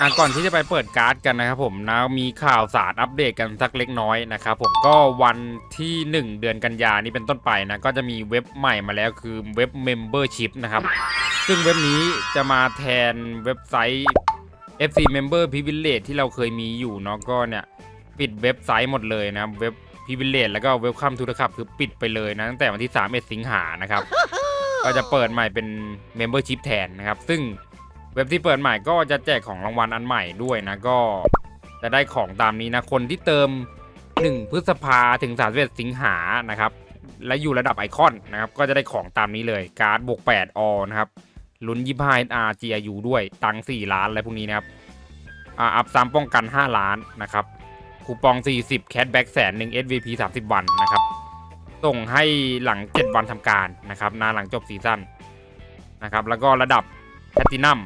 อะก่อนที่จะไปเปิดการ์ดกันนะครับผมนะมีข่าวสารอัปเดตกันสักเล็กน้อยนะครับผมก็วันที่ 1 เดือนกันยานี้เป็นต้นไปนะก็จะมีเว็บใหม่มาแล้วคือเว็บ Membership นะครับ ซึ่งเว็บนี้จะมาแทนเว็บไซต์ FC Member Privilege ที่เราเคยมีอยู่เนาะก็เนี่ยปิดเว็บไซต์หมดเลยนะเว็บ Privilege แล้วก็เว็บคัมทู e คับคือปิดไปเลยนะตั้งแต่วันที่3สิงหานะครับก็จะเปิดใหม่เป็น Membership แทนนะครับซึ่ง ว็บที่เปิดใหม่ก็จะแจกของรางวัลอันใหม่ด้วยนะก็จะได้ของตามนี้นะคนที่เติม 1 พฤษภาถึง31สิงหานะครับ และอยู่ระดับไอคอนนะครับ ก็จะได้ของตามนี้เลยการ์ดบวก8อนะครับลุ้น25 R GIU ด้วยตัง4ล้านอะไรพวกนี้นะครับอ่าอัพซ้ำป้องกัน 5 ล้านนะครับคูปอง 40 แคชแบ็กแสนหนึ่ง SVP 30 วันนะครับ ส่งให้หลัง 7 วันทำการนะครับนาหลังจบซีซั่นนะครับ แล้วก็ระดับแพตตินัม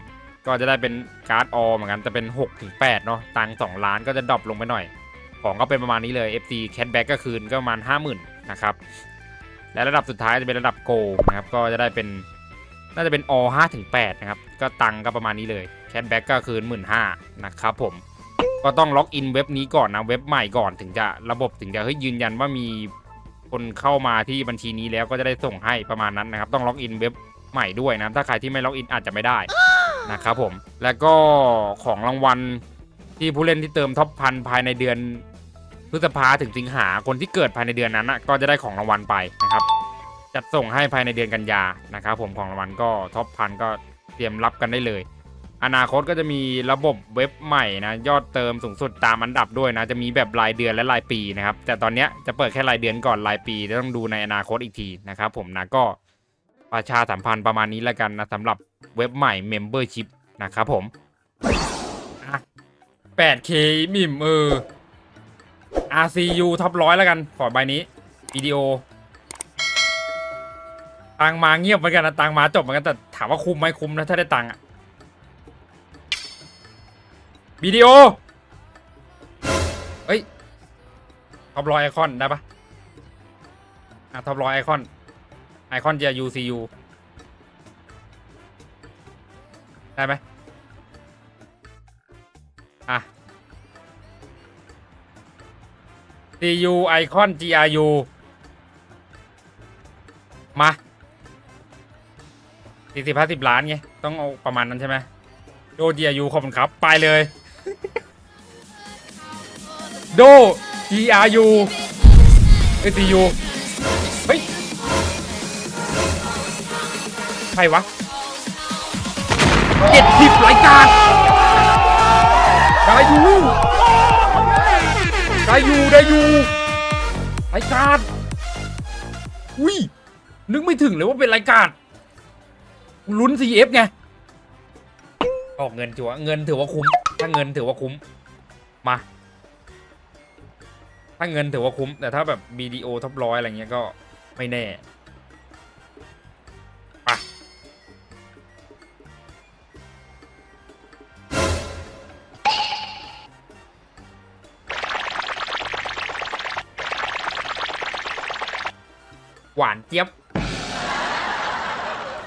ก็จะได้เป็นการ์ดออเหมือนกัน จะเป็น6ถึง8เนาะตังค์2ล้านก็จะดรอปลงไปหน่อย ของก็เป็นประมาณนี้เลย FC แคชแบ็กก็คืนก็ประมาณ 50,000นะครับและระดับสุดท้ายจะเป็นระดับโกนะครับก็จะได้เป็นน่าจะเป็นอ5ถึง8นะครับก็ตังก็ประมาณนี้เลยแคชแบ็กก็คืน15,000นะครับผมก็ต้องล็อกอินเว็บนี้ก่อนนะเว็บใหม่ก่อนถึงจะระบบถึงจะเฮ้ยยืนยันว่ามีคนเข้ามาที่บัญชีนี้แล้วก็จะได้ส่งให้ประมาณนั้นนะครับ ต้องล็อกอินเว็บใหม่ด้วยนะถ้าใครที่ไม่ล็อกอินอาจจะไม่ได้ นะครับผม แล้วก็ของรางวัลที่ผู้เล่นที่เติมท็อปพันภายในเดือนพฤษภาถึงสิงหาคนที่เกิดภายในเดือนนั้นนะก็จะได้ของรางวัลไปนะครับ จัดส่งให้ภายในเดือนกันยานะครับผมของรางวัลก็ท็อปพันก็เตรียมรับกันได้เลย อนาคตก็จะมีระบบเว็บใหม่นะยอดเติมสูงสุดตามอันดับด้วยนะจะมีแบบรายเดือนและรายปีนะครับแต่ตอนนี้จะเปิดแค่รายเดือนก่อนรายปีเดี๋ยวต้องดูในอนาคตอีกทีนะครับผมนะก็ ประชาสัมพันธ์ประมาณนี้แล้วกันนะสำหรับเว็บใหม่ Membership นะครับผม 8K มิมเออ RCU ท็อปร้อยแล้วกัน ขอใบนี้วิดีโอ ตังมาเงียบเหมือนกันนะตังมาจบเหมือนกันแต่ถามว่าคุ้มไหมคุ้มนะถ้าได้ตังอะวิดีโอ เฮ้ยท็อปร้อยไอคอนได้ปะอะท็อปร้อยไอคอน ไอคอนจะ UCU ได้ไหมอะ CU ไอคอน GRU มาสี่สิบห้าสิบล้านไง ต้องเอาประมาณนั้นใช่ไหมโด GRU ขอบคุณครับ ไปเลย โด GRU เอ้ย ใครวะเจ็ดสิบรายการได้อยู่ได้อยู่ได้อยู่รายการอุ้ยนึกไม่ถึงเลยว่าเป็นรายการลุ้น CF ไงออกเงินถือว่าเงินถือว่าคุ้ม ถ้าเงินถือว่าคุ้ม มา ถ้าเงินถือว่าคุ้ม แต่ถ้าแบบ BDO ท็อปร้อยอะไรเงี้ยก็ไม่แน่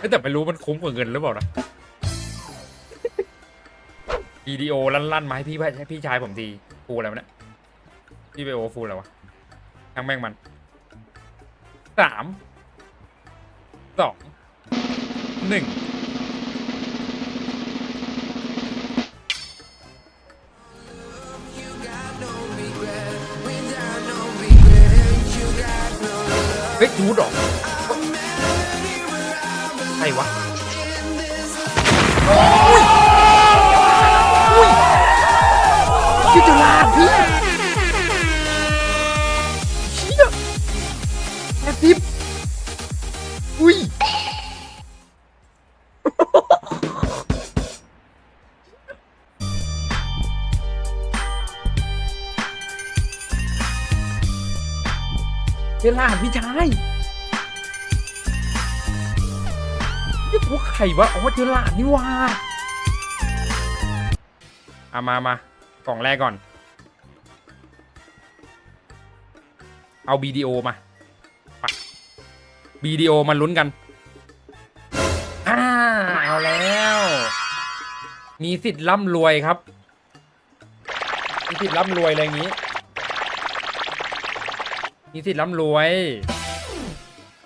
ยแต่ไม่รู้มันคุ้มกว่าเงินหรือเปล่านะวิดีโอลั่นๆมาให้พี่พี่ชายผมทีฟูอะไรวะเนี่ยพี่ไปโอฟูอะไรวะทั้งแม่งมันสามสองหนึ่งเฮ้ยจูดหรอ ชิจุลาพี่เชี่ยแอบทิปอุ้ยเวลาพี่ชายนี่พวกใครวะอ๋อเจอหลานนี่ว่าเอามามา กล่องแรกก่อน เอา BDO มาไป BDO มาลุ้นกันอ่าเอาแล้ว มีสิทธิ์ร่ำรวยครับ มีสิทธิ์ร่ำรวยอะไรอย่างนี้ มีสิทธิ์ร่ำรวย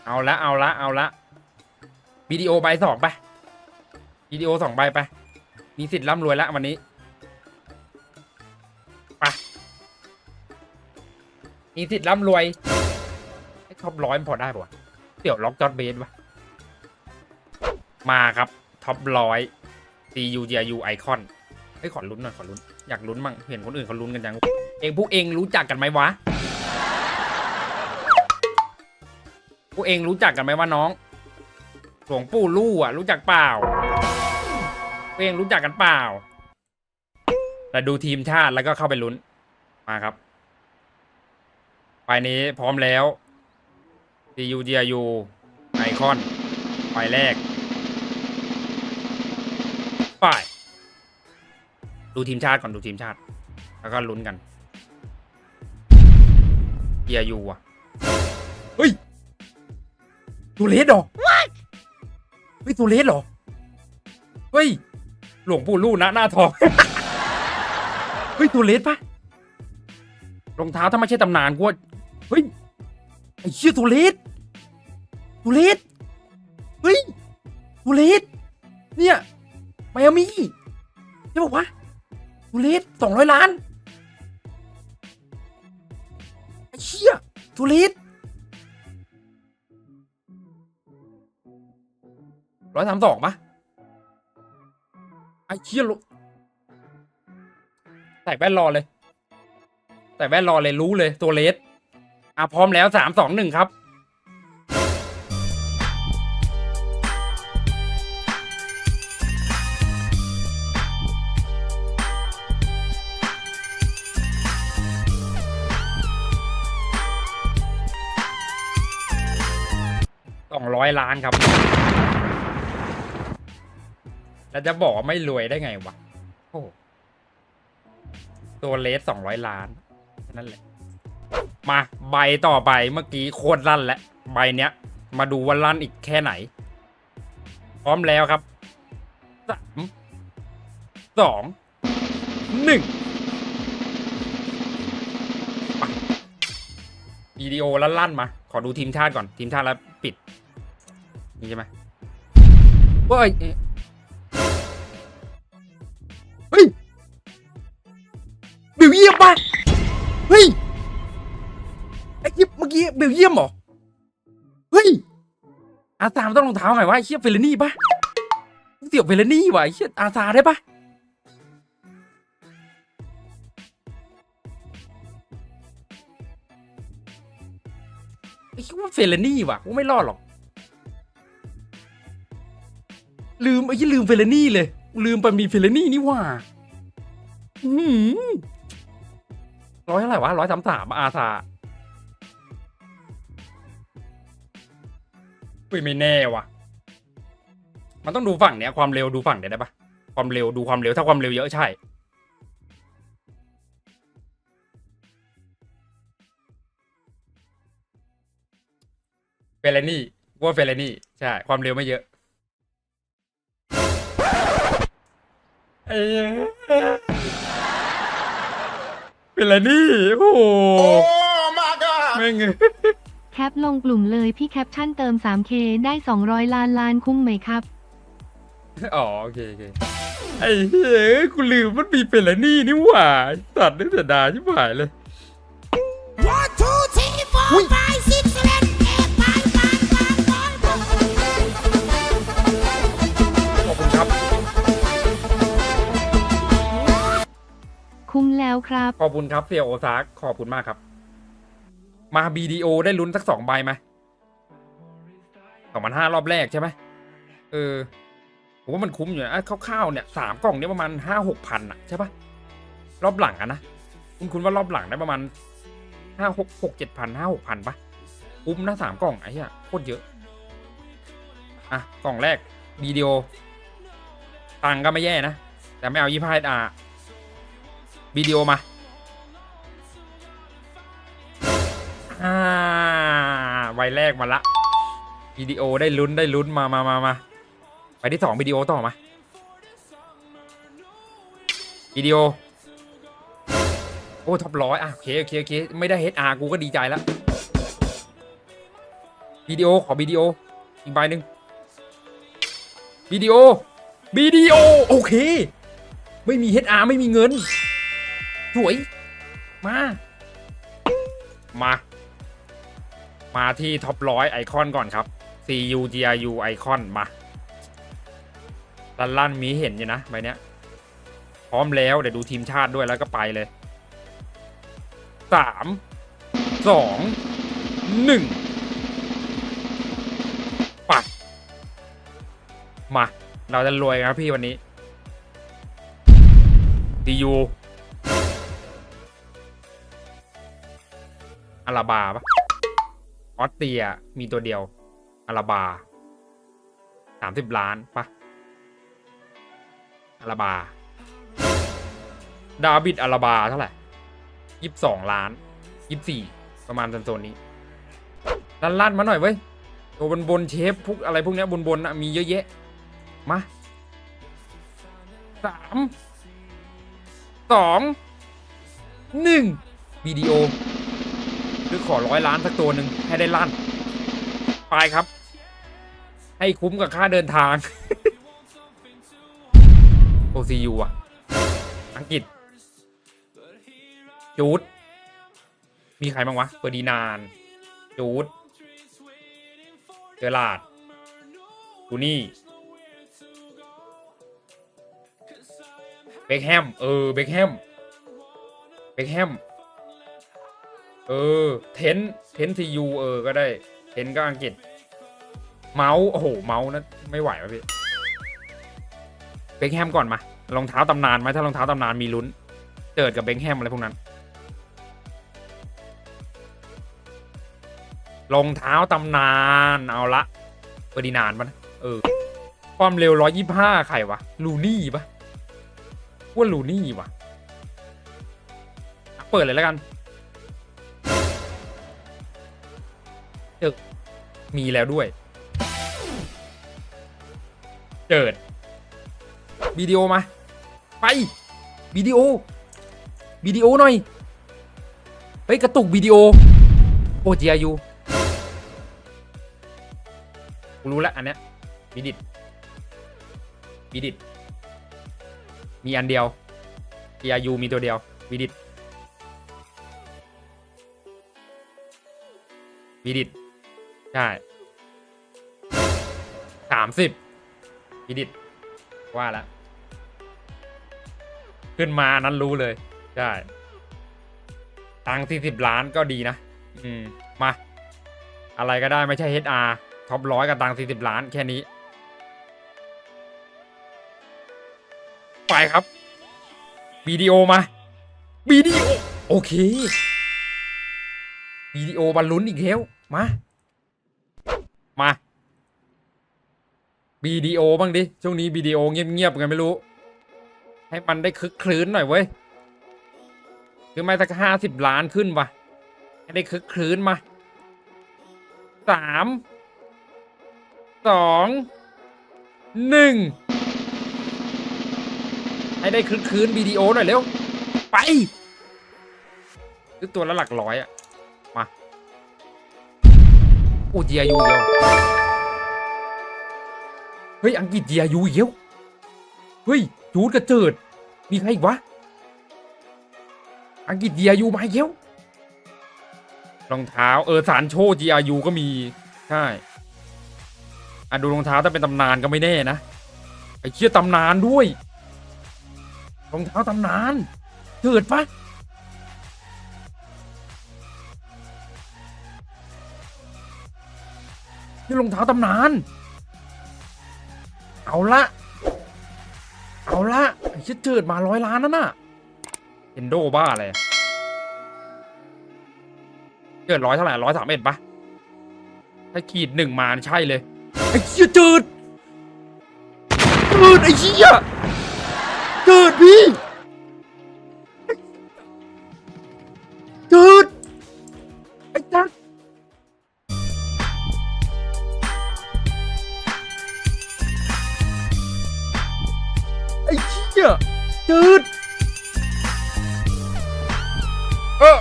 เอาละเอาละเอาละวิดีโอใบสองไปวิดีโอสองใบไป มีสิทธิ์ร่ำรวยแล้ววันนี้ มีสิทธิ์ร่ำรวยท็อปร้อยมันพอได้ปะเดี๋ยวล็อกจอดเบสวะมาครับท็อปร้อย C U G U ไอคอนเฮ้ยขอลุ้นหน่อยขอลุ้นอยากลุ้นมั่งเห็นคนอื่นเขาลุ้นกันจังเองพวกเองรู้จักกันไหมวะพวกเองรู้จักกันไหมว่าน้องหลวงปู่ลู่อะรู้จักเปล่าพวกเองรู้จักกันเปล่าแต่ดูทีมชาติแล้วก็เข้าไปลุ้นมาครับ ไปนี้พร้อมแล้ว C U G U ไอคอนไปแรก ไป ดูทีมชาติก่อนดูทีมชาติ แล้วก็ลุ้นกันเกียร์ยูอะ เฮ้ยตูเลสเหรอเฮ้ยตูเลสเหรอ เฮ้ย หลวงปู่ลู่นะหน้าทอง เฮ้ยตูเลสปะรองเท้าถ้าไม่ใช่ตำนานกูว่า เฮ้ยไอ้เชี่ยตูเลสตูเลสเฮ้ยตูเลสเนี่ยไมอามี่ใช่ปะวะตูเลสสองร้อยล้านไอ้เชี่ยตูเลสร้อยสามสองปะไอ้เชี่ยลุใส่แว่นรอเลยใส่แว่นรอเลยรู้เลยตัวเลส อะพร้อมแล้วสามสองหนึ่งครับ สองร้อยล้านครับ แล้วจะบอกว่าไม่รวยได้ไงวะ โอ้โหตัวเลสสองร้อยล้านนั่นแหละ มาใบต่อไปเมื่อกี้โคตรลั่นแล้วใบเนี้ย มาดูว่าลั่นอีกแค่ไหน พร้อมแล้วครับสามสองหนึ่งวิดีโอลั่นๆมา ขอดูทีมชาติก่อน ทีมชาติแล้วปิด นี่ใช่ไหมเฮ้ยเอ๊ะเฮ้ยเบลเยียมปะเฮ้ย อ้คลิปเมื่อกี้เบลเยียมเหรอ เฮ้ยอาซามต้องรองเท้าไงวะไอ้เชี่ยเฟลนี่ปะเสี่ยวเฟลนี่วะไอ้เชี่ยอาซาได้ปะไอ้คิดว่าเฟลนี่วะกูไม่รอดหรอก ลืมไอ้ยี่ลืมเฟลนี่เลย ลืมไปมีเฟลนี่นี่ว่าร้อยเท่าไหร่วะร้อยสามสามอาซา เฮ้ยไม่แน่ว่ะ มันต้องดูฝั่งเนี้ยความเร็วดูฝั่งเนี้ยได้ปะความเร็วดูความเร็วถ้าความเร็วเยอะใช่ เฟลนี่กูว่าเฟลนี่ใช่ความเร็วไม่เยอะไอ้เหี้ยเป็นไรนี่โอ้โห Oh my god! แม่งเอ้ยแคปลงกลุ่มเลยพี่แคปชั่นเติม 3K ได้ 200 ล้านล้านคุ้มไหมครับ อ๋อโอเคโอเคไอ้เฮ้ยกูลืมมันมีเป็นไรนี่นี่หว่าตัดได้เสียดายชิบหายเลย One, two, three, four, five, six, seven, eight, nine, nine, nine, nine. ขอบคุณครับ คุ้มแล้วครับ ขอบคุณครับเซียโอซากขอบคุณมากครับ มา BDO ได้ลุ้นสักสองใบไหมสองพันห้ารอบแรกใช่ไหมเออผมว่ามันคุ้มอยู่นะคร่าวๆเนี่ยสามกล่องเนี่ยประมาณห้าหกพันอะใช่ปะรอบหลังอะนะคุณคุณว่ารอบหลังได้ประมาณห้าหกหกเจ็ดพันห้าหกพันปะคุ้มนะสามกล่องไอ้เหี้ยโคตรเยอะอะกล่องแรก BDO ตังก็ไม่แย่นะ แต่ไม่เอายี่ห้าอะวิดีโอมา ใบแรกมาละวิดีโอได้ลุ้นได้ลุ้นมามามามาไปที่สองวิดีโอต่อมาวิดีโอ โอ้ท็อปร้อยอะโอเคโอเคโอเคไม่ได้ HR กูก็ดีใจแล้ววิดีโอขอวิดีโออีกใบหนึ่งวิดีโอวิดีโอโอเค ไม่มี HR ไม่มีเงิน สวย มา มา มาที่ท็อปร้อยไอคอนก่อนครับ CU GRU ไอคอนมาลันลั่นมีเห็นอยู่นะใบเนี้ย พร้อมแล้ว เดี๋ยวดูทีมชาติด้วยแล้วก็ไปเลยสามสองหนึ่งไปมา เราจะรวยครับพี่วันนี้ดียูอาราบาปะ ออสเตรียมีตัวเดียวอาราบาสามสิบล้านปะอาราบา ดาบิดอาราบาเท่าไหร่ยี่สิบสองล้านยี่สิบสี่ประมาณโซนนี้ลั่นลั่นมาหน่อยเว้ยตัวบนบนเชฟพวกอะไรพวกเนี้ยบนบนนะมีเยอะแยะ มาสามสองหนึ่งวิดีโอ หรือขอร้อยล้านสักตัวหนึ่งให้ได้ลั่น ไปครับ ให้คุ้มกับค่าเดินทาง OCU อะ อังกฤษ จูด มีใครบ้างวะเฟอร์ดินาน จูด เจอลาดกูนี่เบคแฮม เออ เบคแฮม เบคแฮม เออ เทนเทนทียูเออ ก็ได้ เทนก็อังกฤษ เมาส์ โอ้โห เมาส์นะไม่ไหววะพี่ เบคแฮมก่อนมารองเท้าตำนานไหมถ้ารองเท้าตำนานมีลุ้น เจิดกับเบคแฮมอะไรพวกนั้น รองเท้าตำนาน เอาละเฟอร์ดินานปะนะเออ ความเร็วร้อยยี่ห้าใครวะ ลูนี่ปะว่าลูนี่วะอะเปิดเลยแล้วกัน มีแล้วด้วย เจิดวิดีโอมา ไปวิดีโอวิดีโอหน่อยเฮ้ยกระตุกวิดีโอโอจีอายูกูรู้แล้วอันเนี้ยวิดิตวิดิตมีอันเดียว GRU มีตัวเดียววิดิตวิดิต ใช่สามสิบวิดิตว่าแล้วขึ้นมานั้นรู้เลย ใช่ตังสี่สิบล้านก็ดีนะ อืม มา อะไรก็ได้ไม่ใช่ HR ท็อปร้อยกับตังสี่สิบล้านแค่นี้ ไปครับวิดีโอมาวิดีโอ โอเควิดีโอบอลลุนอีกแล้ว มา มาวิดีโอบ้างดิ ช่วงนี้วิดีโอเงียบๆกันไม่รู้ ให้มันได้คึกคลื้นหน่อยเว้ย คือไม่สักห้าสิบล้านขึ้นวะให้ได้คึกคลื้นมาสามสองหนึ่งให้ได้คึกคลื้นวิดีโอหน่อยเร็ว ไป คือตัวละหลักร้อยอะ อ้เจียยูเดียวเฮ้ยอังกฤษเจียยูเดียวเฮ้ยจูดกระเจิด มีใครอีกวะ อังกฤษ GRU มาอีกแล้วรองเท้าเออสารโช GRU ก็มีใช่อะดูรองเท้าถ้าเป็นตำนานก็ไม่แน่นะไอ้เชี่ยตำนานด้วยรองเท้าตำนานเกิดปะ นี่รองเท้าตำนาน เอาละเอาละไอ้ชี่ยเจิดมาร้อยล้านนั่นน่ะเอนโดบ้าอะไรเกิดร้อยเท่าไหร่ร้อยสามเอ็ดปะถ้าขีดหนึ่งมาใช่เลย ไอ้เหี้ยจืดจืดไอ้เหี้ยจืดพี่ ไอ้เหี้ยจืดเออ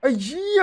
ไอ้เหี้ย